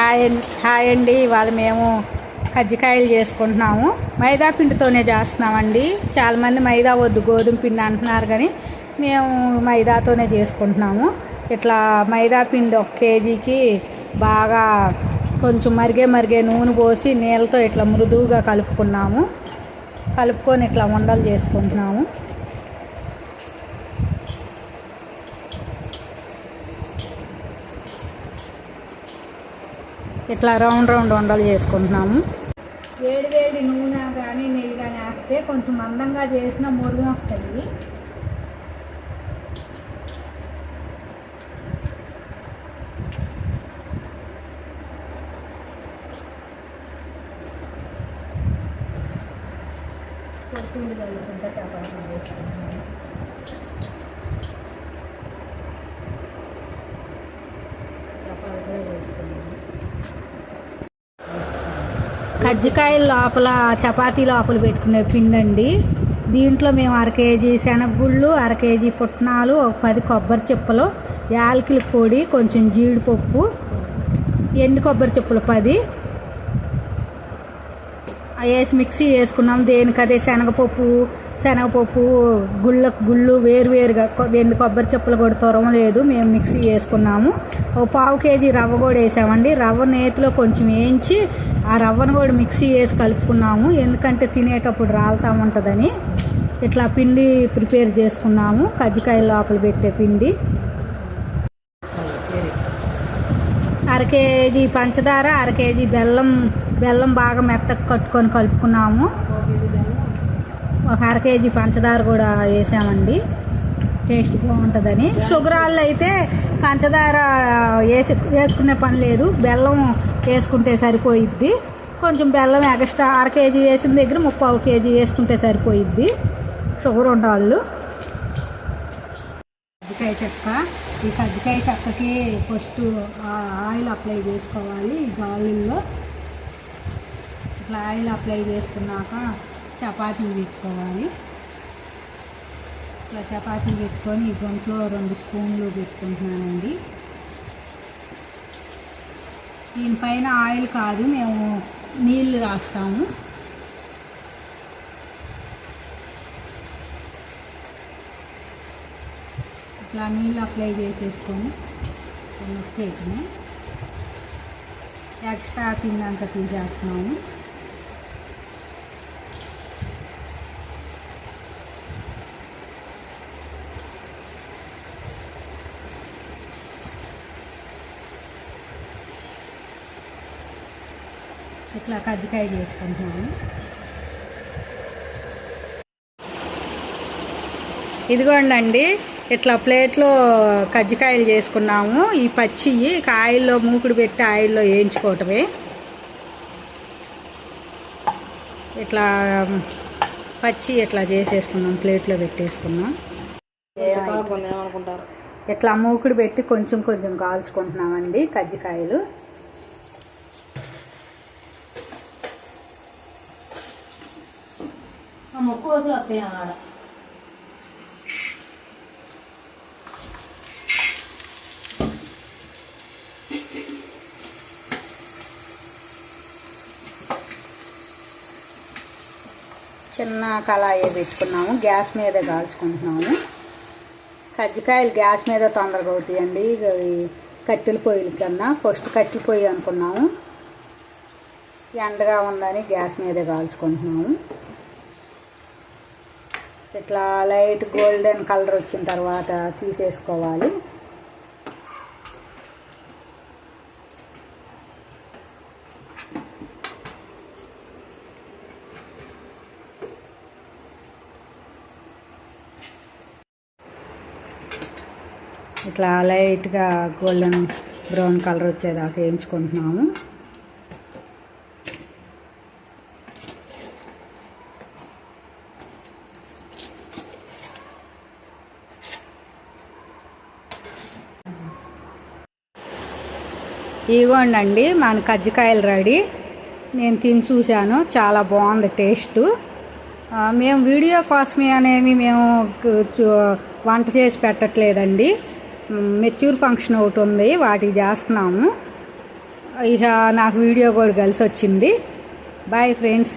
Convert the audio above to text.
Hi hi అండి. ఇవాళ మేము కజ్జికాయలు చేసుకుంటున్నాము. మైదా పిండితోనే చేస్తున్నామండి. చాలామంది మైదా వద్దు గోధుమ పిండి అంటున్నారు కానీ మేము మైదాతోనే చేసుకుంటున్నాము. ఇట్లా మైదా పిండి ఒక కేజీకి బాగా కొంచెం మరిగే మరిగే నూనె పోసి నీళ్ళతో ఇట్లా మృదువుగా కలుపుకున్నాము. కలుపుకొని ఇట్లా ఉండలు చేసుకుంటున్నాము. ఇట్లా రౌండ్ రౌండ్ ఉండలు చేసుకుంటున్నాము. వేడి వేడి నూనె కానీ నెయ్యి కానీ వేస్తే కొంచెం మందంగా చేసిన మురుగు వస్తాయి. కొడుకుండి చల్లుకుంటే చపాతీలు చేసుకుంటున్నాము చపాతీలు చేసుకున్నాము కజ్జికాయల లోపల చపాతీ లోపల పెట్టుకునే పిండి అండి దీంట్లో మేము అర కేజీ శనగగుళ్ళు అర కేజీ పుట్నాలు ఒక పది కొబ్బరి చిప్పలు యాలకుల పొడి కొంచెం జీడిపప్పు ఎండు కొబ్బరి చిప్పలు పది. అవి వేసి మిక్సీ వేసుకున్నాం. దేనికి అదే శనగపప్పు శనగపప్పు గుళ్ళ గుళ్ళు వేరువేరుగా ఎండు కొబ్బరి చెప్పులు కూడా తురం లేదు మేము మిక్సీ వేసుకున్నాము ఒక పావు కేజీ రవ్వ కూడా వేసామండి. రవ్వ నేతిలో కొంచెం వేయించి ఆ రవ్వను కూడా మిక్సీ వేసి కలుపుకున్నాము. ఎందుకంటే తినేటప్పుడు రాలుతా ఉంటుందని ఇట్లా పిండి ప్రిపేర్ చేసుకున్నాము. కజ్జికాయ లోపల పెట్టే పిండి. అర కేజీ పంచదార అర కేజీ బెల్లం బెల్లం బాగా మెత్తగా కట్టుకొని కలుపుకున్నాము. ఒక అర కేజీ పంచదార కూడా వేసామండి. టేస్ట్ బాగుంటుందని. షుగర్ వాళ్ళు అయితే పంచదార వేసి వేసుకునే పని లేదు. బెల్లం వేసుకుంటే సరిపోయిద్ది. కొంచెం బెల్లం ఎక్స్ట్రా అర కేజీ వేసిన దగ్గర ముప్పావు కేజీ వేసుకుంటే సరిపోయిద్ది. షుగర్ ఉండవాళ్ళు కజ్జికాయ చెక్క. ఈ కజ్జికాయ చెక్కకి ఫస్ట్ ఆయిల్ అప్లై చేసుకోవాలి గాలిల్లో ఇట్లా ఆయిల్ అప్లై చేసుకున్నాక చపాతీలు పెట్టుకోవాలి. ఇట్లా చపాతీలు పెట్టుకొని ఈ గొంట్లో రెండు స్పూన్లు పెట్టుకుంటున్నానండి. దీనిపైన ఆయిల్ కాదు మేము నీళ్ళు రాస్తాము. ఇట్లా నీళ్ళు అప్లై చేసేసుకొని నొక్కేయటమే ఎక్స్ట్రా తిన్నంత తీసేస్తున్నాము. ఇట్లా కజ్జికాయ చేసుకుంటున్నాము ఇదిగోండి ఇట్లా ప్లేట్లో కజ్జికాయలు చేసుకున్నాము. ఈ పచ్చి ఇక ఆయిల్లో మూకుడు పెట్టి ఆయిల్లో వేయించుకోవటమే. ఇట్లా పచ్చి ఇట్లా చేసేసుకున్నాం ప్లేట్లో పెట్టేసుకున్నాం. ఇట్లా మూకుడు పెట్టి కొంచెం కొంచెం కాల్చుకుంటున్నామండి కజ్జికాయలు. ముక్కు వస్తాయి అన్నాడు. చిన్న కళాయి పెట్టుకున్నాము గ్యాస్ మీద కాల్చుకుంటున్నాము. కజ్జికాయలు గ్యాస్ మీద తొందరగా అవుతాయండి ఇవి కట్టెల పొయ్యిల కన్నా. ఫస్ట్ కట్టెల పొయ్యి అనుకున్నాము. ఎండగా ఉందని గ్యాస్ మీద కాల్చుకుంటున్నాము. ఇట్లా లైట్ గోల్డెన్ కలర్ వచ్చిన తర్వాత తీసేసుకోవాలి. ఇట్లా లైట్గా గోల్డెన్ బ్రౌన్ కలర్ వచ్చేదాకా వేయించుకుంటున్నాము. ఇగోండి మన కజ్జికాయలు రెడీ. నేను తిని చూశాను చాలా బాగుంది టేస్ట్. మేము వీడియో కోసమే అనేవి మేము వంట చేసి పెట్టట్లేదండి. మెచ్యూర్ ఫంక్షన్ ఒకటి ఉంది వాటికి చేస్తున్నాము. ఇక నాకు వీడియో కూడా కలిసి వచ్చింది. Bye friends